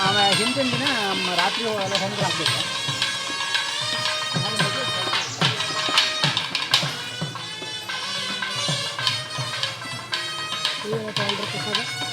ಆಮೇಲೆ ಹಿಂದಿನ ದಿನ ರಾತ್ರಿ ಹೊಂದ್ಕೊಂಡು ಹಾಕ್ಬೇಕು ಏನು ತೊಗೊಂಡ್ರೆ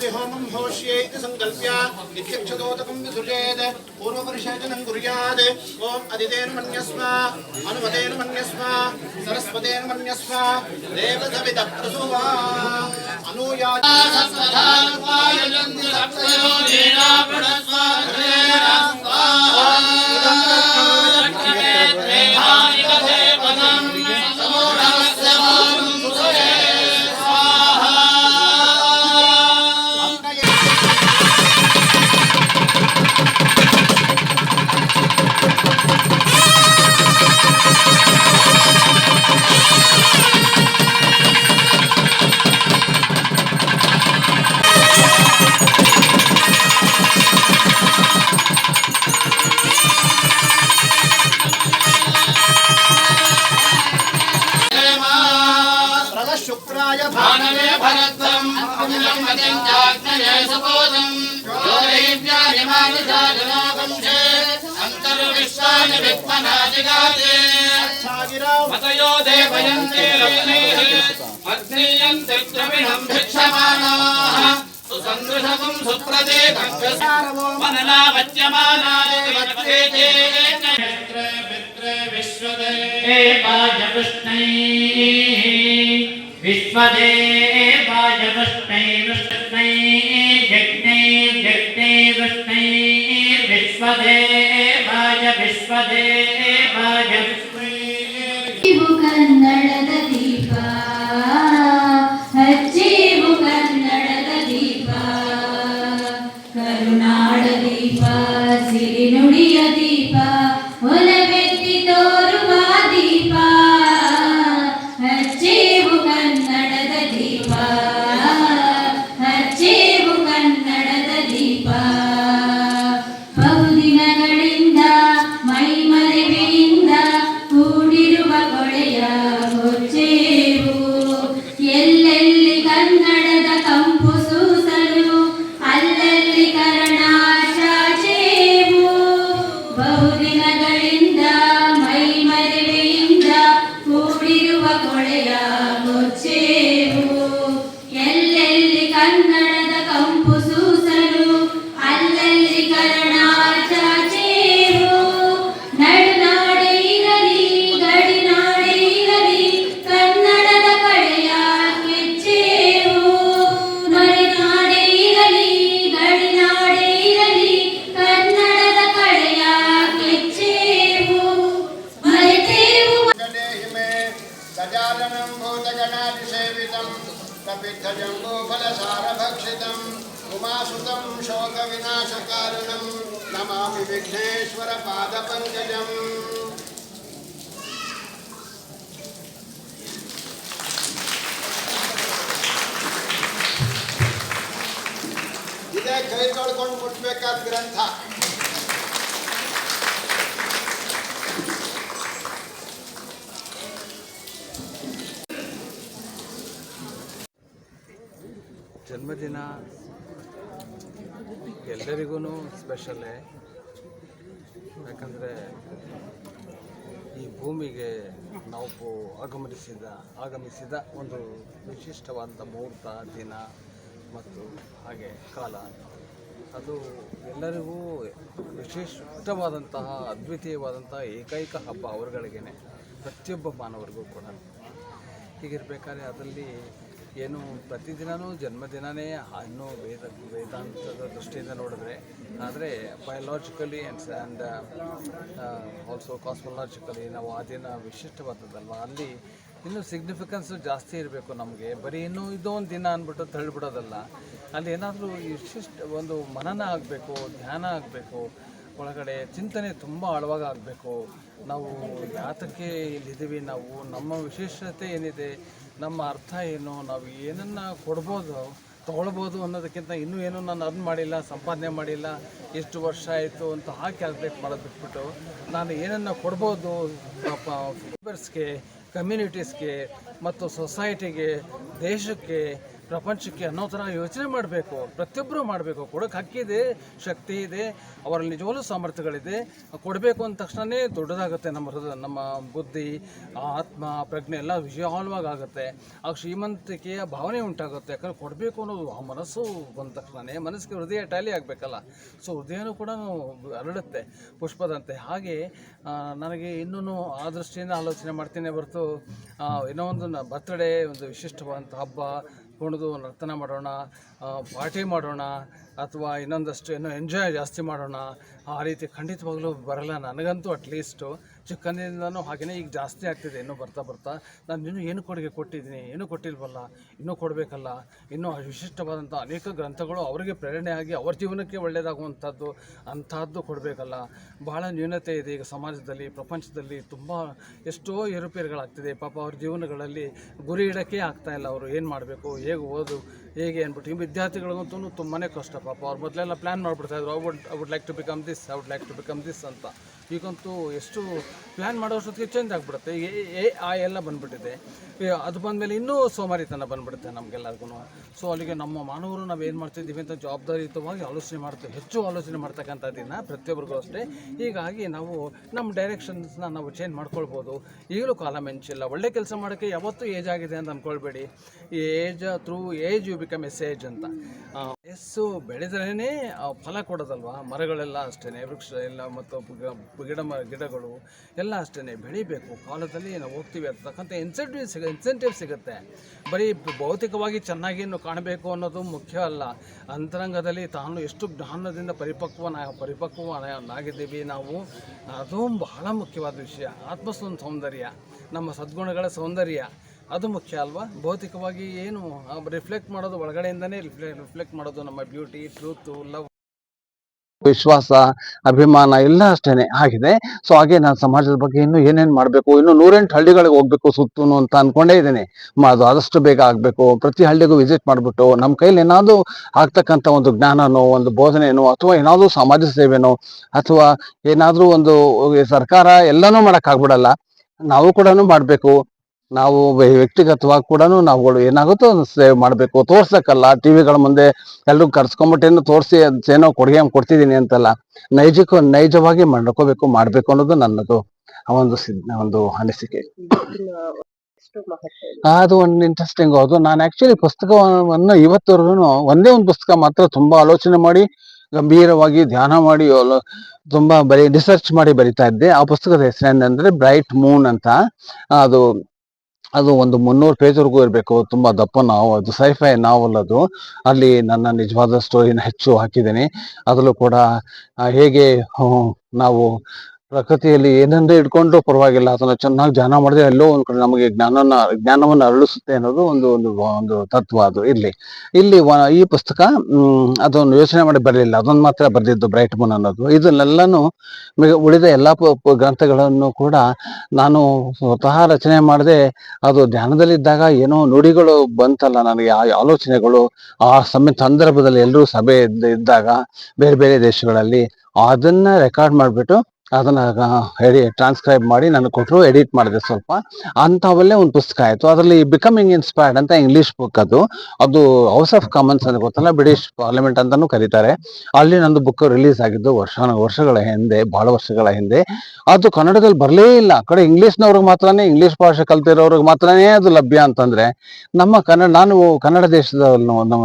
पूर्णाहुति होमं होष्ये इति संकल्प्य नित्यक्षदोदकं विसृजेत् पूर्वपरिशेचनं कुर्यात् ॐ अदितेन मन्यस्व अनुमतेन मन्यस्व सरस्वतेन मन्यस्व देवसवितः प्रसुवा अमिलं मतिं चाग्नये सुबोधम् योगैव्यानिमानिषाजनाकंशे अन्तर्विश्वानि विद्मनादिगाते भागिराव मतयो देवयन्ते रत्नैः अग्नीयन्ते द्रविणम् भिक्षमाणाः सुसन्दृशकम् सुप्रदे मननावच्यमानाय पित्रे पित्रे विश्वदे वाजपुष्णै विश्वदेवाय विश्वदेवाय ಕೈ ತೊಳ್ಕೊಂಡು ಮುಟ್ಬೇಕಾದ ಗ್ರಂಥ. ಜನ್ಮದಿನ ಎಲ್ಲರಿಗೂ ಸ್ಪೆಷಲ್ಲೇ ಯಾಕಂದರೆ ಈ ಭೂಮಿಗೆ ನಾವು ಆಗಮನಿಸಿದ ಆಗಮಿಸಿದ ಒಂದು ವಿಶಿಷ್ಟವಾದ ಮುಹೂರ್ತ, ದಿನ ಮತ್ತು ಹಾಗೆ ಕಾಲ. ಅದು ಎಲ್ಲರಿಗೂ ವಿಶಿಷ್ಟವಾದಂತಹ, ಅದ್ವಿತೀಯವಾದಂತಹ ಏಕೈಕ ಹಬ್ಬ ಅವರುಗಳಿಗೇನೆ, ಪ್ರತಿಯೊಬ್ಬ ಮಾನವರಿಗೂ ಕೂಡ. ಹೀಗಿರ್ಬೇಕಾದ್ರೆ ಅದರಲ್ಲಿ ಏನು ಪ್ರತಿದಿನವೂ ಜನ್ಮದಿನವೇ ಅನ್ನೋ ವೇದ, ವೇದಾಂತದ ದೃಷ್ಟಿಯಿಂದ ನೋಡಿದ್ರೆ, ಆದರೆ biologically and and also cosmologically ನಾವು ಆ ದಿನ ವಿಶಿಷ್ಟವಾದದ್ದಲ್ವ? ಅಲ್ಲಿ ಇನ್ನೂ ಸಿಗ್ನಿಫಿಕೆನ್ಸು ಜಾಸ್ತಿ ಇರಬೇಕು ನಮಗೆ. ಬರೀ ಇನ್ನೂ ಇದೊಂದು ದಿನ ಅಂದ್ಬಿಟ್ಟು ತಳ್ಳಿಬಿಡೋದಲ್ಲ. ಅಲ್ಲಿ ಏನಾದರೂ ವಿಶಿಷ್ಟ ಒಂದು ಮನನ ಆಗಬೇಕು, ಧ್ಯಾನ ಆಗಬೇಕು, ಒಳಗಡೆ ಚಿಂತನೆ ತುಂಬ ಆಳವಾಗಿ ಆಗಬೇಕು. ನಾವು ಯಾತಕ್ಕೆ ಇಲ್ಲಿದ್ದೀವಿ, ನಾವು ನಮ್ಮ ವಿಶೇಷತೆ ಏನಿದೆ, ನಮ್ಮ ಅರ್ಥ ಏನು, ನಾವು ಏನನ್ನು ಕೊಡ್ಬೋದು, ತೊಗೊಳ್ಬೋದು ಅನ್ನೋದಕ್ಕಿಂತ ಇನ್ನೂ ಏನೂ ನಾನು ಅರ್ನ್ ಮಾಡಿಲ್ಲ, ಸಂಪಾದನೆ ಮಾಡಿಲ್ಲ, ಎಷ್ಟು ವರ್ಷ ಆಯಿತು ಅಂತ ಆ ಕ್ಯಾಲ್ಕುಲೇಟ್ ಮಾಡೋದು ಬಿಟ್ಬಿಟ್ಟು ನಾನು ಏನನ್ನು ಕೊಡ್ಬೋದು ಫೇಬರ್ಸ್ಗೆ ಕಮ್ಯುನಿಟೀಸ್ಗೆ ಮತ್ತು ಸೊಸೈಟಿಗೆ ದೇಶಕ್ಕೆ ಪ್ರಪಂಚಕ್ಕೆ ಅನ್ನೋ ಥರ ಯೋಚನೆ ಮಾಡಬೇಕು. ಪ್ರತಿಯೊಬ್ಬರು ಮಾಡಬೇಕು. ಕೊಡೋಕೆ ಹಕ್ಕಿದೆ ಶಕ್ತಿ ಇದೆ, ಅವರಲ್ಲಿ ನಿಜವಾಗ್ಲೂ ಸಾಮರ್ಥ್ಯಗಳಿದೆ. ಕೊಡಬೇಕು ಅಂದ ತಕ್ಷಣವೇ ದೊಡ್ಡದಾಗುತ್ತೆ ನಮ್ಮ ಹೃದಯ, ನಮ್ಮ ಬುದ್ಧಿ, ಆತ್ಮ, ಪ್ರಜ್ಞೆ ಎಲ್ಲ ವಿಶಾಲವಾಗಿ ಆಗುತ್ತೆ. ಆಗ ಶ್ರೀಮಂತಿಕೆಯ ಭಾವನೆ ಉಂಟಾಗುತ್ತೆ. ಯಾಕಂದ್ರೆ ಕೊಡಬೇಕು ಅನ್ನೋದು ಆ ಮನಸ್ಸು ಬಂದ ತಕ್ಷಣವೇ ಮನಸ್ಸಿಗೆ ಹೃದಯ ಟ್ಯಾಲಿ ಆಗಬೇಕಲ್ಲ. ಸೊ ಹೃದಯನೂ ಕೂಡ ಹರಡುತ್ತೆ, ಪುಷ್ಪದಂತೆ. ಹಾಗೆ ನನಗೆ ಇನ್ನೂ ಆ ದೃಷ್ಟಿಯಿಂದ ಆಲೋಚನೆ ಮಾಡ್ತೀನಿ ಹೊರತು ಏನೋ ಒಂದು ಬರ್ತ್ಡೇ ಒಂದು ವಿಶಿಷ್ಟವಾದಂಥ ಹಬ್ಬ ಕುಣಿದು ನರ್ತನ ಮಾಡೋಣ ಪಾರ್ಟಿ ಮಾಡೋಣ, ಅಥವಾ ಇನ್ನೊಂದಷ್ಟು ಏನೋ ಎಂಜಾಯ್ ಜಾಸ್ತಿ ಮಾಡೋಣ, ಆ ರೀತಿ ಖಂಡಿತವಾಗ್ಲೂ ಬರಲ್ಲ ನನಗಂತೂ ಅಟ್ಲೀಸ್ಟು ಚಿಕ್ಕಂದಿನಿಂದನೂ ಹಾಗೆಯೇ ಈಗ ಜಾಸ್ತಿ ಆಗ್ತಿದೆ, ಇನ್ನೂ ಬರ್ತಾ ಬರ್ತಾ. ನಾನು ಇನ್ನೂ ಏನು ಕೊಡುಗೆ ಕೊಟ್ಟಿದ್ದೀನಿ, ಏನೂ ಕೊಟ್ಟಿಲ್ವಲ್ಲ, ಇನ್ನೂ ಕೊಡಬೇಕಲ್ಲ, ಇನ್ನೂ ವಿಶಿಷ್ಟವಾದಂಥ ಅನೇಕ ಗ್ರಂಥಗಳು ಅವರಿಗೆ ಪ್ರೇರಣೆ ಆಗಿ ಅವ್ರ ಜೀವನಕ್ಕೆ ಒಳ್ಳೆಯದಾಗುವಂಥದ್ದು, ಅಂಥದ್ದು ಕೊಡಬೇಕಲ್ಲ. ಬಹಳ ನ್ಯೂನತೆ ಇದೆ ಈಗ ಸಮಾಜದಲ್ಲಿ, ಪ್ರಪಂಚದಲ್ಲಿ ತುಂಬ ಎಷ್ಟೋ ಏರುಪೇರುಗಳಾಗ್ತಿದೆ. ಪಾಪ ಅವ್ರ ಜೀವನಗಳಲ್ಲಿ ಗುರಿ ಇಡೋಕ್ಕೆ ಆಗ್ತಾ ಇಲ್ಲ ಅವರು, ಏನು ಮಾಡಬೇಕು, ಹೇಗೆ ಓದು, ಹೇಗೆ ಅಂದ್ಬಿಟ್ಟು ಈ ವಿದ್ಯಾರ್ಥಿಗಳಿಗಂತೂ ತುಂಬಾ ಕಷ್ಟ ಪಾಪ. ಅವ್ರು ಮೊದಲೆಲ್ಲ plan ಮಾಡಿಬಿಡ್ತಾಯಿದ್ರು I would I would like to become this I would like to become this ಅಂತ. ಈಗಂತೂ ಎಷ್ಟು ಪ್ಲ್ಯಾನ್ ಮಾಡೋಷ್ಟೊತ್ತಿಗೆ ಚೇಂಜ್ ಆಗಿಬಿಡುತ್ತೆ. ಈಗ ಎ ಆ ಎಲ್ಲ ಬಂದುಬಿಟ್ಟಿದೆ. ಅದು ಬಂದಮೇಲೆ ಇನ್ನೂ ಸೋಮಾರಿತನ ಬಂದ್ಬಿಡುತ್ತೆ ನಮಗೆಲ್ಲರಿಗೂ ಸೊ ಅಲ್ಲಿಗೆ ನಮ್ಮ ಮಾನವರು ನಾವು ಏನು ಮಾಡ್ತಿದ್ದೀವಿ ಅಂತ ಜವಾಬ್ದಾರಿಯುತವಾಗಿ ಆಲೋಚನೆ ಮಾಡ್ತೀವಿ ಹೆಚ್ಚು ಆಲೋಚನೆ ಮಾಡ್ತಕ್ಕಂಥ ದಿನ ಪ್ರತಿಯೊಬ್ಬರಿಗೂ ಅಷ್ಟೇ. ಹೀಗಾಗಿ ನಾವು ನಮ್ಮ ಡೈರೆಕ್ಷನ್ಸ್ನ ನಾವು ಚೇಂಜ್ ಮಾಡ್ಕೊಳ್ಬೋದು. ಈಗಲೂ ಕಾಲ ಮೆಂಚಿಲ್ಲ. ಒಳ್ಳೆ ಕೆಲಸ ಮಾಡೋಕ್ಕೆ ಯಾವತ್ತೂ ಏಜ್ ಆಗಿದೆ ಅಂತ ಅಂದ್ಕೊಳ್ಬೇಡಿ age through age you become as age ಅಂತ. ಎಸ್ಸು ಬೆಳೆದ್ರೇ ಫಲ ಕೊಡೋದಲ್ವಾ? ಮರಗಳೆಲ್ಲ ಅಷ್ಟೇ ವೃಕ್ಷ ಎಲ್ಲ ಮತ್ತು ಗಿಡ ಮರ ಗಿಡಗಳು ಎಲ್ಲ ಅಷ್ಟೇ ಬೆಳಿಬೇಕು. ಕಾಲದಲ್ಲಿ ನಾವು ಹೋಗ್ತೀವಿ ಅಂತಕ್ಕಂಥ ಇನ್ಸೆಂಟಿವ್ ಸಿಗ ಇನ್ಸೆಂಟಿವ್ ಸಿಗುತ್ತೆ. ಬರೀ ಭೌತಿಕವಾಗಿ ಚೆನ್ನಾಗಿ ಕಾಣಬೇಕು ಅನ್ನೋದು ಮುಖ್ಯ ಅಲ್ಲ. ಅಂತರಂಗದಲ್ಲಿ ತಾನು ಎಷ್ಟು ಜ್ಞಾನದಿಂದ ಪರಿಪಕ್ವನ, ಪರಿಪಕ್ವನಾಗಿದ್ದೀವಿ ನಾವು, ಅದು ಬಹಳ ಮುಖ್ಯವಾದ ವಿಷಯ. ಆತ್ಮ ಸೌಂದರ್ಯ ನಮ್ಮ ಸದ್ಗುಣಗಳ ಸೌಂದರ್ಯ. ಅದು ಮುಖ್ಯ ಅಲ್ವಾ? ಭೌತಿಕವಾಗಿ ಏನು ರಿಫ್ಲೆಕ್ಟ್ ಮಾಡೋದು ಒಳಗಡೆಯಿಂದನೇ ರಿಫ್ಲೆಕ್ಟ್ ಮಾಡೋದು ನಮ್ಮ ಬ್ಯೂಟಿ ಟ್ರೂತ್ ಲವ್ ವಿಶ್ವಾಸ, ಅಭಿಮಾನ ಎಲ್ಲ ಅಷ್ಟೇನೆ ಆಗಿದೆ. ಸೊ ಹಾಗೆ ನಾನು ಸಮಾಜದ ಬಗ್ಗೆ ಇನ್ನು ಏನೇನು ಮಾಡಬೇಕು, ಇನ್ನು ನೂರೆಂಟು ಹಳ್ಳಿಗಳಿಗೆ ಹೋಗ್ಬೇಕು ಸುತ್ತು ಅಂತ ಅನ್ಕೊಂಡೇ ಇದ್ದೇನೆ. ಅದು ಆದಷ್ಟು ಬೇಗ ಆಗಬೇಕು. ಪ್ರತಿ ಹಳ್ಳಿಗೂ ವಿಸಿಟ್ ಮಾಡ್ಬಿಟ್ಟು, ನಮ್ಮ ಕೈಲಿ ಏನಾದ್ರು ಆಗ್ತಕ್ಕಂಥ ಒಂದು ಜ್ಞಾನನೋ, ಒಂದು ಬೋಧನೆಯೋ ಅಥವಾ ಏನಾದ್ರು ಸಮಾಜ ಸೇವೆನೋ, ಅಥವಾ ಏನಾದ್ರೂ ಒಂದು, ಸರ್ಕಾರ ಎಲ್ಲಾನು ಮಾಡಕ್ ಆಗ್ಬಿಡಲ್ಲ ನಾವು ಕೂಡ ಮಾಡ್ಬೇಕು. ನಾವು ವ್ಯ- ವ್ಯಕ್ತಿಗತವಾಗಿ ಕೂಡ ನಾವುಗಳು ಏನಾಗುತ್ತೋ ಸೇವ್ ಮಾಡಬೇಕು. ತೋರ್ಸಕ್ಕಲ್ಲ ಟಿವಿಗಳ ಮುಂದೆ ಎಲ್ಲರೂ ಕರ್ಸ್ಕೊಂಬಿಟ್ಟೇನು ತೋರಿಸಿ ಏನೋ ಕೊಡುಗೆ ಕೊಡ್ತಿದ್ದೀನಿ ಅಂತಲ್ಲ ನೈಜಕ್ಕೂ ನೈಜವಾಗಿ ಮಾಡ್ಕೋಬೇಕು ಮಾಡ್ಬೇಕು ಅನ್ನೋದು ನನ್ನದು ಆ ಒಂದು ಒಂದು ಅನಿಸಿಕೆ. ಅದು ಒಂದು ಇಂಟ್ರೆಸ್ಟಿಂಗ್ ಅದು. ನಾನು ಆಕ್ಚುಲಿ ಪುಸ್ತಕವನ್ನು ಇವತ್ತವರೆಗೂ ಒಂದೇ ಒಂದು ಪುಸ್ತಕ ಮಾತ್ರ ತುಂಬಾ ಆಲೋಚನೆ ಮಾಡಿ ಗಂಭೀರವಾಗಿ ಧ್ಯಾನ ಮಾಡಿ ತುಂಬಾ ಬರೀ ರಿಸರ್ಚ್ ಮಾಡಿ ಬರಿತಾ ಇದ್ದೆ. ಆ ಪುಸ್ತಕದ ಹೆಸರೇನಂದ್ರೆ ಬ್ರೈಟ್ ಮೂನ್ ಅಂತ. ಅದು ಅದು ಒಂದು ಮುನ್ನೂರು ಪೇಜ್ವರೆಗೂ ಇರಬೇಕು. ತುಂಬಾ ದಪ್ಪ ನಾವು. ಅದು ಸೈಫೈ ನಾವಲ್ ಅದು. ಅಲ್ಲಿ ನನ್ನ ನಿಜವಾದ ಸ್ಟೋರಿನ ಹೆಚ್ಚು ಹಾಕಿದ್ದೀನಿ. ಅದರಲ್ಲೂ ಕೂಡ ಹೇಗೆ ನಾವು ಪ್ರಕೃತಿಯಲ್ಲಿ ಏನಂದ್ರೆ ಇಟ್ಕೊಂಡ್ರು ಪರವಾಗಿಲ್ಲ. ಅದನ್ನ ಚೆನ್ನಾಗಿ ಧ್ಯಾನ ಮಾಡಿದ್ರೆ ಎಲ್ಲೋ ಒಂದ್ ಕಡೆ ನಮಗೆ ಜ್ಞಾನನ, ಜ್ಞಾನವನ್ನು ಅರಳಿಸುತ್ತೆ ಅನ್ನೋದು ಒಂದು ಒಂದು ಒಂದು ತತ್ವ ಅದು. ಇಲ್ಲಿ ಇಲ್ಲಿ ಈ ಪುಸ್ತಕ ಅದೊಂದು ಯೋಚನೆ ಮಾಡಿ ಬರಲಿಲ್ಲ. ಅದೊಂದು ಮಾತ್ರ ಬರೆದಿದ್ದು ಬ್ರೈಟ್ ಮೂನ್ ಅನ್ನೋದು. ಇದನ್ನೆಲ್ಲಾನು ಉಳಿದ ಎಲ್ಲಾ ಗ್ರಂಥಗಳನ್ನು ಕೂಡ ನಾನು ಸ್ವತಃ ರಚನೆ ಮಾಡದೆ, ಅದು ಧ್ಯಾನದಲ್ಲಿದ್ದಾಗ ಏನೋ ನುಡಿಗಳು ಬಂತಲ್ಲ ನನಗೆ, ಆ ಆಲೋಚನೆಗಳು, ಆ ಸಮಯ ಸಂದರ್ಭದಲ್ಲಿ ಎಲ್ಲರೂ ಸಭೆ ಇದ್ದ- ಇದ್ದಾಗ ಬೇರೆ ಬೇರೆ ದೇಶಗಳಲ್ಲಿ ಅದನ್ನ ರೆಕಾರ್ಡ್ ಮಾಡಿಬಿಟ್ಟು ಅದನ್ನ ಎಡಿ ಟ್ರಾನ್ಸ್ಕ್ರೈಬ್ ಮಾಡಿ ನನಗೆ ಕೊಟ್ಟರು ಎಡಿಟ್ ಮಾಡಿದೆ ಸ್ವಲ್ಪ. ಅಂಥವಲ್ಲೇ ಒಂದು ಪುಸ್ತಕ ಆಯಿತು. ಅದರಲ್ಲಿ ಬಿಕಮಿಂಗ್ ಇನ್ಸ್ಪೈರ್ಡ್ ಅಂತ ಇಂಗ್ಲೀಷ್ ಬುಕ್ ಅದು. ಅದು ಹೌಸ್ ಆಫ್ ಕಾಮನ್ಸ್ ಅಂತ ಗೊತ್ತಲ್ಲ? ಬ್ರಿಟಿಷ್ ಪಾರ್ಲಿಮೆಂಟ್ ಅಂತಲೂ ಕರೀತಾರೆ. ಅಲ್ಲಿ ನಂದು ಬುಕ್ ರಿಲೀಸ್ ಆಗಿದ್ದು ವರ್ಷ, ವರ್ಷಗಳ ಹಿಂದೆ ಭಾಳ ವರ್ಷಗಳ ಹಿಂದೆ. ಅದು ಕನ್ನಡದಲ್ಲಿ ಬರಲೇ ಇಲ್ಲ. ಕಡೆ ಇಂಗ್ಲೀಷ್ನವ್ರಿಗೆ ಮಾತ್ರನೇ ಇಂಗ್ಲೀಷ್ ಭಾಷೆ ಕಲ್ತಿರೋರಿಗೆ ಮಾತ್ರನೇ ಅದು ಲಭ್ಯ ಅಂತಂದ್ರೆ, ನಮ್ಮ ಕನ್ನಡ ನಾನು ಕನ್ನಡ ದೇಶದ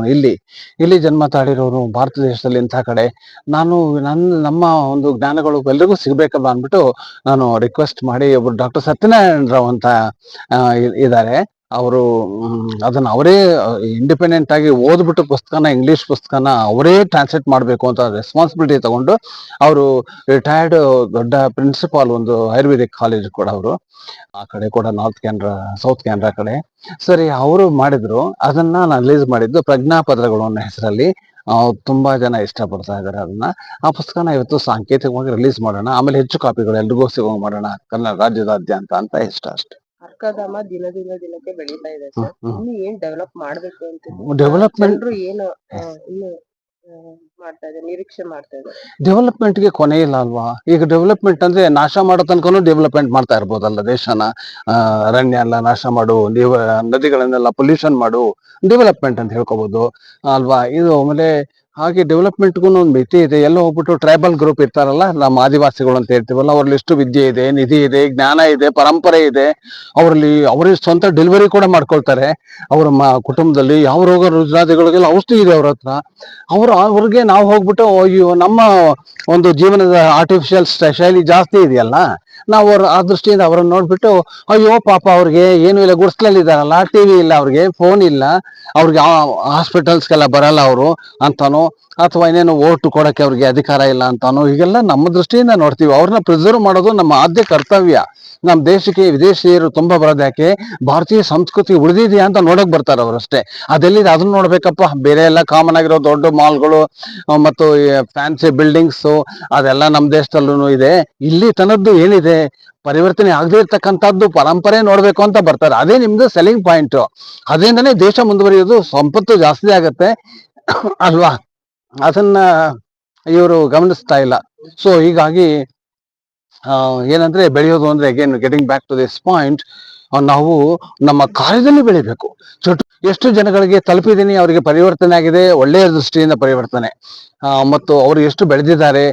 ಇಲ್ಲಿ ಇಲ್ಲಿ ಜನ್ಮ ತಾಡಿರೋರು ಭಾರತ ದೇಶದಲ್ಲಿ ಇಂಥ ಕಡೆ, ನಾನು ನನ್ನ, ನಮ್ಮ ಒಂದು ಜ್ಞಾನಗಳು ಎಲ್ರಿಗೂ ಸಿಗ್ಬೇಕಲ್ಲ ಅಂದ್ಬಿಟ್ಟು ನಾನು ರಿಕ್ವೆಸ್ಟ್ ಮಾಡಿ ಒಬ್ರು ಡಾಕ್ಟರ್ ಸತ್ಯನಾರಾಯಣ ರಾವ್ ಅಂತ ಇದ್ದಾರೆ ಅವರು ಅದನ್ನ ಅವರೇ ಇಂಡಿಪೆಂಡೆಂಟ್ ಆಗಿ ಓದ್ಬಿಟ್ಟು ಪುಸ್ತಕನ ಇಂಗ್ಲಿಷ್ ಪುಸ್ತಕನ ಅವರೇ ಟ್ರಾನ್ಸ್ಲೇಟ್ ಮಾಡಬೇಕು ಅಂತ ರೆಸ್ಪಾನ್ಸಿಬಿಲಿಟಿ ತಗೊಂಡು ಅವರು ರಿಟೈರ್ಡ್ ದೊಡ್ಡ ಪ್ರಿನ್ಸಿಪಾಲ್ ಒಂದು ಆಯುರ್ವೇದಿಕ್ ಕಾಲೇಜ್ ಕೂಡ ಅವರು. ಆ ಕಡೆ ಕೂಡ ನಾರ್ತ್ ಕ್ಯಾನ್ರಾ ಸೌತ್ ಕ್ಯಾನ್ರಾ ಕಡೆ. ಸರಿ, ಅವರು ಮಾಡಿದ್ರು. ಅದನ್ನ ನಾನು ರಿಲೀಸ್ ಮಾಡಿದ್ದು ಪ್ರಜ್ಞಾಪತ್ರಗಳು ಅನ್ನೋ ಹೆಸರಲ್ಲಿ. ತುಂಬಾ ಜನ ಇಷ್ಟಪಡ್ತಾ ಇದ್ದಾರೆ ಅದನ್ನ. ಆ ಪುಸ್ತಕನ ಇವತ್ತು ಸಾಂಕೇತಿಕವಾಗಿ ರಿಲೀಸ್ ಮಾಡೋಣ. ಆಮೇಲೆ ಹೆಚ್ಚು ಕಾಪಿಗಳು ಎಲ್ರಿಗೂ ಸಿಗೋ ಮಾಡೋಣ. ಕನ್ನಡ ರಾಜ್ಯದಾದ್ಯಂತ ಅಂತ ಇಷ್ಟ ಅಷ್ಟೇ. ಅರ್ಕಧಾಮ ದಿನ ದಿನ ದಿನಕ್ಕೆ ಬೆಳೀತಾ ಇದೆ ಸರ್. ಇನ್ನು ಏನ್ ಡೆವಲಪ್ ಮಾಡ್ಬೇಕು ಅಂತ ಡೆವಲಪ್ಮೆಂಟ್ ಏನು ಇನ್ನು ಮಾಡ್ತಾ ಗೆ ಕೊನೆ ಇಲ್ಲ ಅಲ್ವಾ? ಈಗ ಡೆವಲಪ್ಮೆಂಟ್ ಅಂದ್ರೆ ನಾಶ ಮಾಡೋ ತನಕನೂ ಡೆವಲಪ್ಮೆಂಟ್ ಮಾಡ್ತಾ ಇರ್ಬೋದಲ್ಲ ದೇಶನ? ಅರಣ್ಯ ಎಲ್ಲ ನಾಶ ಮಾಡು ನದಿಗಳನ್ನೆಲ್ಲ ಪೊಲ್ಯೂಷನ್ ಮಾಡು ಡೆವಲಪ್ಮೆಂಟ್ ಅಂತ ಹೇಳ್ಕೊಬೋದು. ಅಲ್ವಾ? ಇದು ಆಮೇಲೆ ಹಾಗೆ ಡೆವಲಪ್ಮೆಂಟ್ಗೂ ಒಂದು ಮಿತಿ ಇದೆ. ಎಲ್ಲ ಹೋಗ್ಬಿಟ್ಟು ಟ್ರೈಬಲ್ ಗ್ರೂಪ್ ಇರ್ತಾರಲ್ಲ, ನಮ್ಮ ಆದಿವಾಸಿಗಳು ಅಂತ ಹೇಳ್ತೀವಲ್ಲ, ಅವ್ರಲ್ಲಿ ಎಷ್ಟು ವಿದ್ಯೆ ಇದೆ, ನಿಧಿ ಇದೆ, ಜ್ಞಾನ ಇದೆ, ಪರಂಪರೆ ಇದೆ. ಅವರಲ್ಲಿ ಅವರೇ ಸ್ವಂತ ಡೆಲಿವರಿ ಕೂಡ ಮಾಡ್ಕೊಳ್ತಾರೆ. ಅವರ ಮ, ಕುಟುಂಬದಲ್ಲಿ ಯಾವ ರೋಗ ರುಜಾದಿಗಳಿಗೆಲ್ಲ ಔಷಧಿ ಇದೆ ಅವ್ರ ಹತ್ರ. ಅವರು, ಅವ್ರಿಗೆ ನಾವು ಹೋಗ್ಬಿಟ್ಟು ನಮ್ಮ ಒಂದು ಜೀವನದ ಆರ್ಟಿಫಿಷಿಯಲ್ ಶೈಲಿ ಜಾಸ್ತಿ ಇದೆಯಲ್ಲ. ನಾವು ಅವ್ರ ಆ ದೃಷ್ಟಿಯಿಂದ ಅವರನ್ನ ನೋಡ್ಬಿಟ್ಟು, ಅಯ್ಯೋ, ಪಾಪ ಅವ್ರಿಗೆ ಏನು ಇಲ್ಲ, ಗುಡ್ಸ್ಲಲ್ಲಿ ಇದಾರಲ್ಲ ಟಿವಿ ಇಲ್ಲ ಅವ್ರಿಗೆ ಫೋನ್ ಇಲ್ಲ. ಅವ್ರಿಗೆ ಹಾಸ್ಪಿಟಲ್ಸ್ಗೆಲ್ಲ ಬರಲ್ಲ ಅವರು ಅಂತಾನೋ ಅಥವಾ ಇನ್ನೇನು ಓಟು ಕೊಡಕ್ಕೆ ಅವ್ರಿಗೆ ಅಧಿಕಾರ ಇಲ್ಲ ಅಂತಾನೋ ಹೀಗೆಲ್ಲ ನಮ್ಮ ದೃಷ್ಟಿಯಿಂದ ನೋಡ್ತೀವಿ. ಅವ್ರನ್ನ ಪ್ರಿಸರ್ವ್ ಮಾಡೋದು ನಮ್ಮ ಆದ್ಯ ಕರ್ತವ್ಯ. ನಮ್ಮ ದೇಶಕ್ಕೆ, ವಿದೇಶಿಯರು ತುಂಬಾ ಬರೋದು ಯಾಕೆ? ಭಾರತೀಯ ಸಂಸ್ಕೃತಿ ಉಳಿದಿದೆಯಾ ಅಂತ ನೋಡಕ್ ಬರ್ತಾರೆ ಅಷ್ಟೇ. ಅದೆಲ್ಲಿದೆ? ಅದನ್ನ ನೋಡ್ಬೇಕಪ್ಪ. ಬೇರೆ ಎಲ್ಲ ಕಾಮನ್ ಆಗಿರೋ ದೊಡ್ಡ ಮಾಲ್ಗಳು ಮತ್ತು ಫ್ಯಾನ್ಸಿ ಬಿಲ್ಡಿಂಗ್ಸ್ ಅದೆಲ್ಲ ನಮ್ಮ ದೇಶದಲ್ಲೂ ಇದೆ. ಇಲ್ಲಿ ತನದ್ದು ಏನಿದೆ? ಪರಿವರ್ತನೆ ಆಗದೇ ಇರ್ತಕ್ಕಂಥದ್ದು ಪರಂಪರೆ ನೋಡಬೇಕು ಅಂತ ಬರ್ತಾರೆ. ಅದೇ ನಿಮ್ದು ಸೆಲ್ಲಿಂಗ್ ಪಾಯಿಂಟ್ ಅದರಿಂದನೇ ದೇಶ ಮುಂದುವರಿಯೋದು ಸಂಪತ್ತು ಜಾಸ್ತಿ ಆಗುತ್ತೆ. ಅಲ್ವಾ? ಅದನ್ನ ಇವರು ಗಮನಿಸ್ತಾ ಇಲ್ಲ. ಸೊ ಹೀಗಾಗಿ ಏನಂದ್ರೆ ಬೆಳೆಯೋದು ಅಂದ್ರೆ again getting back to this point ನಾವು ನಮ್ಮ ಕಾರ್ಯದಲ್ಲಿ ಬೆಳಿಬೇಕು. ಎಷ್ಟು ಜನಗಳಿಗೆ ತಲುಪಿದೀನಿ ಅವರಿಗೆ ಪರಿವರ್ತನೆ ಆಗಿದೆ, ಒಳ್ಳೆಯ ದೃಷ್ಟಿಯಿಂದ ಪರಿವರ್ತನೆ. ಮತ್ತು ಅವರು ಎಷ್ಟು ಬೆಳೆದಿದ್ದಾರೆ,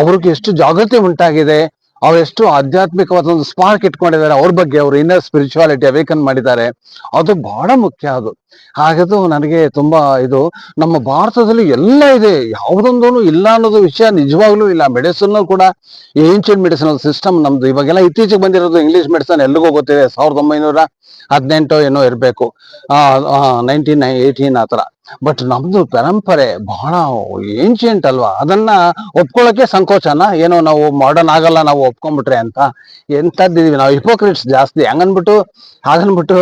ಅವ್ರಿಗೆ ಎಷ್ಟು ಜಾಗೃತಿ ಉಂಟಾಗಿದೆ ಅವ್ರು ಎಷ್ಟು ಆಧ್ಯಾತ್ಮಿಕವಾದ ಒಂದು ಸ್ಪಾರ್ಕ್ ಇಟ್ಕೊಂಡಿದ್ದಾರೆ. ಅವ್ರ ಬಗ್ಗೆ ಅವರು ಇನ್ನರ್ ಸ್ಪಿರಿಚುವಾಲಿಟಿ ಅವೇಕನ್ ಮಾಡಿದ್ದಾರೆ. ಅದು ಬಹಳ ಮುಖ್ಯ ಅದು. ಹಾಗದು ನನಗೆ ತುಂಬಾ ಇದು, ನಮ್ಮ ಭಾರತದಲ್ಲಿ ಎಲ್ಲ ಇದೆ. ಯಾವುದೊಂದೂ ಇಲ್ಲ ಅನ್ನೋದು ವಿಷಯ ನಿಜವಾಗ್ಲೂ ಇಲ್ಲ. ಮೆಡಿಸಿನ್ ಕೂಡ ಏನ್ಷಿಯಂಟ್ ಮೆಡಿಸಿನಲ್ ಸಿಸ್ಟಮ್ ನಮ್ದು ಇವಾಗೆಲ್ಲ ಇತ್ತೀಚೆಗೆ ಬಂದಿರೋದು ಇಂಗ್ಲಿಷ್ ಮೆಡಿಸನ್ ಎಲ್ಲಿಗೂ ಗೊತ್ತಿದೆ. ಸಾವಿರದ ಒಂಬೈನೂರ ಹದಿನೆಂಟು ಏನೋ ಇರಬೇಕು. ನೈನ್ಟೀನ್ ಏಯ್ಟೀನ್ ಆ ಥರ. ಬಟ್ ನಮ್ದು ಪರಂಪರೆ ಬಹಳ ಏನ್ಷಿಯಂಟ್ ಅಲ್ವಾ? ಅದನ್ನ ಒಪ್ಕೊಳ್ಳೋಕೆ ಸಂಕೋಚನ? ಏನೋ ನಾವು ಮಾಡರ್ನ್ ಆಗಲ್ಲ, ನಾವು ಒಪ್ಕೊಂಡ್ಬಿಟ್ರೆ ಅಂತ? ಎಂಥದ್ದಿದೀವಿ ನಾವು ಹಿಪೋಕ್ರಿಟ್ಸ್ ಜಾಸ್ತಿ. ಹಂಗನ್ಬಿಟ್ಟು, ಹಾಗನ್ಬಿಟ್ಟು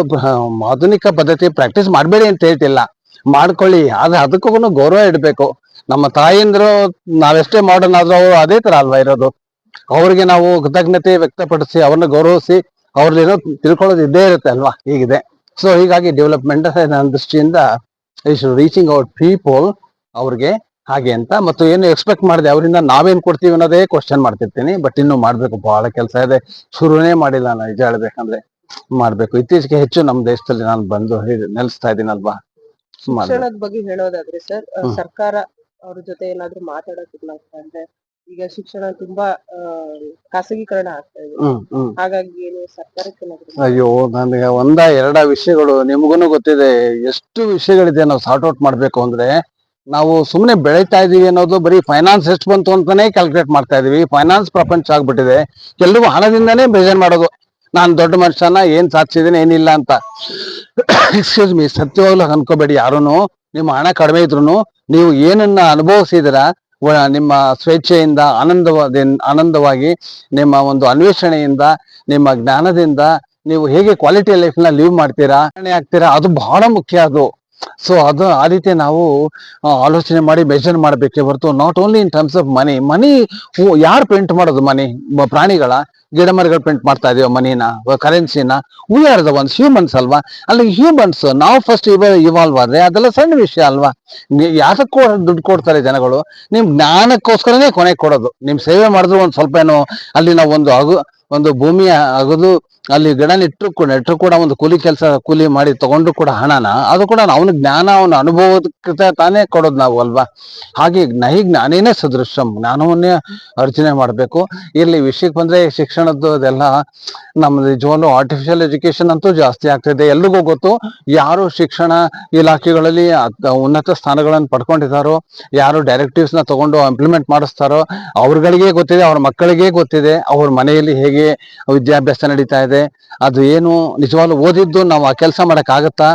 ಆಧುನಿಕ ಪದ್ಧತಿ ಪ್ರಾಕ್ಟೀಸ್ ಮಾಡಬೇಡಿ ಅಂತ ಹೇಳ್ತಿಲ್ಲ. ಮಾಡ್ಕೊಳ್ಳಿ. ಆದ್ರೆ ಅದಕ್ಕೂ ಗೌರವ ಇಡಬೇಕು. ನಮ್ಮ ತಾಯಿಂದ್ರು ನಾವೆಷ್ಟೇ ಮಾಡರ್ನ್ ಆದ್ರೂ ಅವರು ಅದೇ ತರ ಅಲ್ವಾ ಇರೋದು? ಅವ್ರಿಗೆ ನಾವು ಕೃತಜ್ಞತೆ ವ್ಯಕ್ತಪಡಿಸಿ, ಅವ್ರನ್ನ ಗೌರವಿಸಿ ಅವ್ರದ್ದೇನೋ ತಿಳ್ಕೊಳ್ಳೋದು ಇದ್ದೇ ಇರುತ್ತೆ ಅಲ್ವಾ? ಹೀಗಿದೆ. ಸೊ ಹೀಗಾಗಿ ಡೆವಲಪ್ಮೆಂಟ್ ನನ್ನ ದೃಷ್ಟಿಯಿಂದ ಇಸ್ ರೀಚಿಂಗ್ ಔಟ್ ಪೀಪಲ್ ಅವ್ರಿಗೆ ಹಾಗೆ ಅಂತ. ಮತ್ತು ಏನು ಎಕ್ಸ್ಪೆಕ್ಟ್ ಮಾಡಿದೆ ಅವರಿಂದ ನಾವೇನ್ ಕೊಡ್ತೀವಿ ಅನ್ನೋದೇ ಕ್ವಶನ್ ಮಾಡ್ತಿರ್ತೀನಿ. ಬಟ್ ಇನ್ನು ಮಾಡ್ಬೇಕು ಬಹಳ ಕೆಲಸ ಇದೆ. ಶುರುನೇ ಮಾಡಿಲ್ಲ ನಾನು ನಿಜ ಹೇಳ್ಬೇಕಂದ್ರೆ ಮಾಡ್ಬೇಕು. ಇತ್ತೀಚೆಗೆ ಹೆಚ್ಚು ನಮ್ಮ ದೇಶದಲ್ಲಿ ನಾನು ಬಂದು ನೆಲೆಸ್ತಾ ಇದ್ದೀನಲ್ವಾ. ಶಿಕ್ಷಣದ ಬಗ್ಗೆ ಹೇಳೋದಾದ್ರೆ ಸರ್ ಸರ್ಕಾರ ಅವ್ರ ಜೊತೆ ಏನಾದ್ರು ಮಾತಾಡೋದಿಲ್ಲ ಅಂದ್ರೆ ಈಗ ಶಿಕ್ಷಣ ತುಂಬಾ ಖಾಸಗೀಕರಣ ಆಗ್ತಾ ಹಾಗಾಗಿ ಏನು ಸರ್ಕಾರಕ್ಕೆ ಏನಾದ್ರು ಅಯ್ಯೋ ನನಗೆ ಒಂದ ಎರಡ ವಿಷಯಗಳು ನಿಮ್ಗೂನು ಗೊತ್ತಿದೆ. ಎಷ್ಟು ವಿಷಯಗಳಿದೆ ನಾವು ಸಾರ್ಟ್ ಔಟ್ ಮಾಡ್ಬೇಕು ಅಂದ್ರೆ ನಾವು ಸುಮ್ಮನೆ ಬೆಳೀತಾ ಇದೀವಿ ಅನ್ನೋದು ಬರೀ ಫೈನಾನ್ಸ್ ಎಷ್ಟು ಬಂತು ಅಂತಾನೆ ಕ್ಯಾಲ್ಕುಲೇಟ್ ಮಾಡ್ತಾ ಇದೀವಿ. ಫೈನಾನ್ಸ್ ಪ್ರಪಂಚ ಆಗ್ಬಿಟ್ಟಿದೆ. ಎಲ್ರಿಗೂ ಹಣದಿಂದಾನೇ ಬೇಜಾರ್ ಮಾಡೋದು. ನಾನ್ ದೊಡ್ಡ ಮನುಷ್ಯನ ಏನ್ ಸಾಧಿಸಿದೀನಿ ಏನಿಲ್ಲ ಅಂತ. ಎಕ್ಸ್ಕ್ಯೂಸ್ ಮೀ ಸತ್ಯವಾಗ್ಲೂ ಅನ್ಕೋಬೇಡಿ ಯಾರೂನು. ನಿಮ್ಮ ಹಣ ಕಡಿಮೆ ಇದ್ರು ನೀವು ಏನನ್ನ ಅನುಭವಿಸಿದಿರ ನಿಮ್ಮ ಸ್ವೇಚ್ಛೆಯಿಂದ ಆನಂದವಾದ, ಆನಂದವಾಗಿ ನಿಮ್ಮ ಒಂದು ಅನ್ವೇಷಣೆಯಿಂದ, ನಿಮ್ಮ ಜ್ಞಾನದಿಂದ ನೀವು ಹೇಗೆ ಕ್ವಾಲಿಟಿ ಲೈಫ್ನ ಲೀವ್ ಮಾಡ್ತೀರಾ ಆಗ್ತೀರಾ, ಅದು ಬಹಳ ಮುಖ್ಯ ಅದು. ಸೊ ಅದು ಆ ರೀತಿ ನಾವು ಆಲೋಚನೆ ಮಾಡಿ ಮೆಜರ್ ಮಾಡಬೇಕೆ ಹೊರತು not only in terms of money money ಯಾರು ಪೇಂಟ್ ಮಾಡೋದು ಮನಿ ಪ್ರಾಣಿಗಳ ಗಿಡ ಮರಗಳು ಪ್ರಿಂಟ್ ಮಾಡ್ತಾ ಇದೀವ ಮನಿನ ಕರೆನ್ಸಿನ we are the ones humans ಅಲ್ವಾ? ಅಲ್ಲಿ ಹ್ಯೂಮನ್ಸ್ ನಾವು ಫಸ್ಟ್ ಇವ ಇವಾಲ್ವ್ ಆದ್ರೆ ಅದೆಲ್ಲ ಸಣ್ಣ ವಿಷಯ ಅಲ್ವಾ? ಯಾತಕ್ಕೂ ದುಡ್ಡು ಕೊಡ್ತಾರೆ ಜನಗಳು? ನಿಮ್ ಜ್ಞಾನಕ್ಕೋಸ್ಕರನೇ ಕೊನೆ ಕೊಡೋದು. ನಿಮ್ ಸೇವೆ ಮಾಡಿದ್ರು ಒಂದ್ ಸ್ವಲ್ಪ ಏನೋ, ಅಲ್ಲಿ ನಾವು ಒಂದು ಅಗು, ಒಂದು ಭೂಮಿಯ ಅಗದು ಅಲ್ಲಿ ಗಿಡ ನೆಟ್ಟರು ಕೂಡ ನೆಟ್ಟರು ಕೂಡ ಒಂದು ಕೂಲಿ ಕೆಲಸ ಕೂಲಿ ಮಾಡಿ ತಗೊಂಡ್ರು ಕೂಡ ಹಣನ, ಅದು ಕೂಡ ಅವನ ಜ್ಞಾನ, ಅವನ ಅನುಭವಕ್ಕೆ ತಾನೇ ಕೊಡೋದು ನಾವು ಅಲ್ವಾ? ಹಾಗೆ ನಹಿ ಜ್ಞಾನೇನೇ ಸದೃಶಂ ಜ್ಞಾನವನ್ನೇ ಅರ್ಚನೆ ಮಾಡಬೇಕು. ಇಲ್ಲಿ ವಿಷಯಕ್ಕೆ ಬಂದ್ರೆ ಶಿಕ್ಷಣದ್ದು ಅದೆಲ್ಲ ನಮ್ಮ ನಿಜವಾಗ್ಲೂ ಆರ್ಟಿಫಿಷಿಯಲ್ ಎಜುಕೇಶನ್ ಅಂತೂ ಜಾಸ್ತಿ ಆಗ್ತಿದೆ. ಎಲ್ರಿಗೂ ಗೊತ್ತು, ಯಾರು ಶಿಕ್ಷಣ ಇಲಾಖೆಗಳಲ್ಲಿ ಉನ್ನತ ಸ್ಥಾನಗಳನ್ನು ಪಡ್ಕೊಂಡಿದ್ದಾರೋ, ಯಾರು ಡೈರೆಕ್ಟಿವ್ಸ್ನ ತಗೊಂಡು ಇಂಪ್ಲಿಮೆಂಟ್ ಮಾಡಿಸ್ತಾರೋ, ಅವ್ರಗಳಿಗೆ ಗೊತ್ತಿದೆ, ಅವ್ರ ಮಕ್ಕಳಿಗೆ ಗೊತ್ತಿದೆ, ಅವ್ರ ಮನೆಯಲ್ಲಿ ಹೇಗೆ ವಿದ್ಯಾಭ್ಯಾಸ ನಡೀತಾ ಇದೆ ಅದು ಏನು ನಿಜವಾಗ್ಲೂ ಓದಿದ್ದು ನಾವು ಆ ಕೆಲಸ ಆಗತ್ತಾ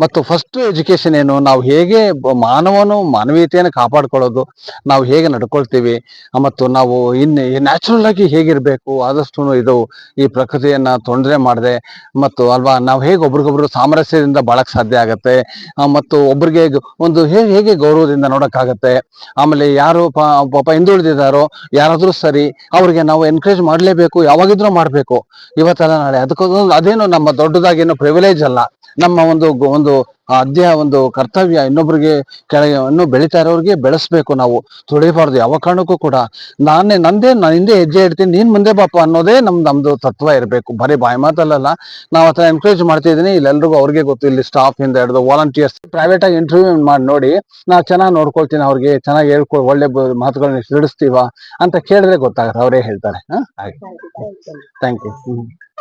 ಮತ್ತು ಫಸ್ಟ್ ಎಜುಕೇಶನ್ ಏನು? ನಾವು ಹೇಗೆ ಮಾನವನು ಮಾನವೀಯತೆಯನ್ನು ಕಾಪಾಡ್ಕೊಳ್ಳೋದು? ನಾವು ಹೇಗೆ ನಡ್ಕೊಳ್ತೀವಿ? ಮತ್ತು ನಾವು ಇನ್ನು ನ್ಯಾಚುರಲ್ ಆಗಿ ಹೇಗಿರ್ಬೇಕು? ಆದಷ್ಟು ಇದು ಈ ಪ್ರಕೃತಿಯನ್ನ ತೊಂದರೆ ಮಾಡದೆ. ಮತ್ತು ಅಲ್ವಾ, ನಾವು ಹೇಗೆ ಒಬ್ರಿಗೊಬ್ರು ಸಾಮರಸ್ಯದಿಂದ ಬಾಳಕ್ ಸಾಧ್ಯ ಆಗತ್ತೆ? ಮತ್ತು ಒಬ್ರಿಗೆ ಒಂದು ಹೇಗೆ ಹೇಗೆ ಗೌರವದಿಂದ ನೋಡಕ್ಕಾಗತ್ತೆ? ಆಮೇಲೆ ಯಾರು ಪಾಪ ಹಿಂದುಳಿದಿದ್ದಾರೋ, ಯಾರಾದ್ರೂ ಸರಿ ಅವ್ರಿಗೆ ನಾವು ಎನ್ಕರೇಜ್ ಮಾಡ್ಲೇಬೇಕು, ಯಾವಾಗಿದ್ರೂ ಮಾಡ್ಬೇಕು. ಇವತ್ತಲ್ಲ ನಾಳೆ, ಅದಕ್ಕೊಂದು, ಅದೇನು ನಮ್ಮ ದೊಡ್ಡದಾಗಿ ದೊಡ್ಡದಾಗೇನು ಪ್ರಿವಿಲೇಜ್ ಅಲ್ಲ. ನಮ್ಮ ಒಂದು ಒಂದು ಅಧ್ಯ ಒಂದು ಕರ್ತವ್ಯ ಇನ್ನೊಬ್ಬರಿಗೆ ಕೆಳಗೆ ಇನ್ನೂ ಬೆಳೀತಾ ಇರೋರಿಗೆ ಬೆಳೆಸ್ಬೇಕು ನಾವು. ತುಳಿಬಾರ್ದು ಯಾವ ಕಾರಣಕ್ಕೂ ಕೂಡ. ನಾನೇ ನಂದೇ ನಾನು ಹಿಂದೆ ಹೆಜ್ಜೆ ಇಡ್ತೀನಿ ನೀನ್ ಮುಂದೆ ಬಾಪ ಅನ್ನೋದೇ ನಮ್ಮ ನಮ್ದು ತತ್ವ ಇರಬೇಕು. ಬರೀ ಬಾಯಿ ಮಾತಲ್ಲ ನಾವು ಆತರ ಎನ್ಕರೇಜ್ ಮಾಡ್ತಿದ್ದೀನಿ ಇಲ್ಲೆಲ್ರಿಗೂ ಅವ್ರಿಗೆ ಗೊತ್ತು ಇಲ್ಲಿ ಸ್ಟಾಫ್ ಇಂದ ಹಿಡಿದು ವಾಲಂಟಿಯರ್ಸ್ ಪ್ರೈವೇಟ್ ಆಗಿ ಇಂಟರ್ವ್ಯೂ ಮಾಡಿ ನೋಡಿ ನಾವು ಚೆನ್ನಾಗಿ ನೋಡ್ಕೊಳ್ತೀನಿ ಅವ್ರಿಗೆ ಚೆನ್ನಾಗಿ ಹೇಳ್ಕೊ ಒಳ್ಳೆ ಮಾತುಗಳನ್ನ ತಿಳಿಸ್ತೀವ ಅಂತ ಕೇಳಿದ್ರೆ ಗೊತ್ತಾಗುತ್ತೆ ಅವರೇ ಹೇಳ್ತಾರೆ. ಹಾಗೆ. Thank you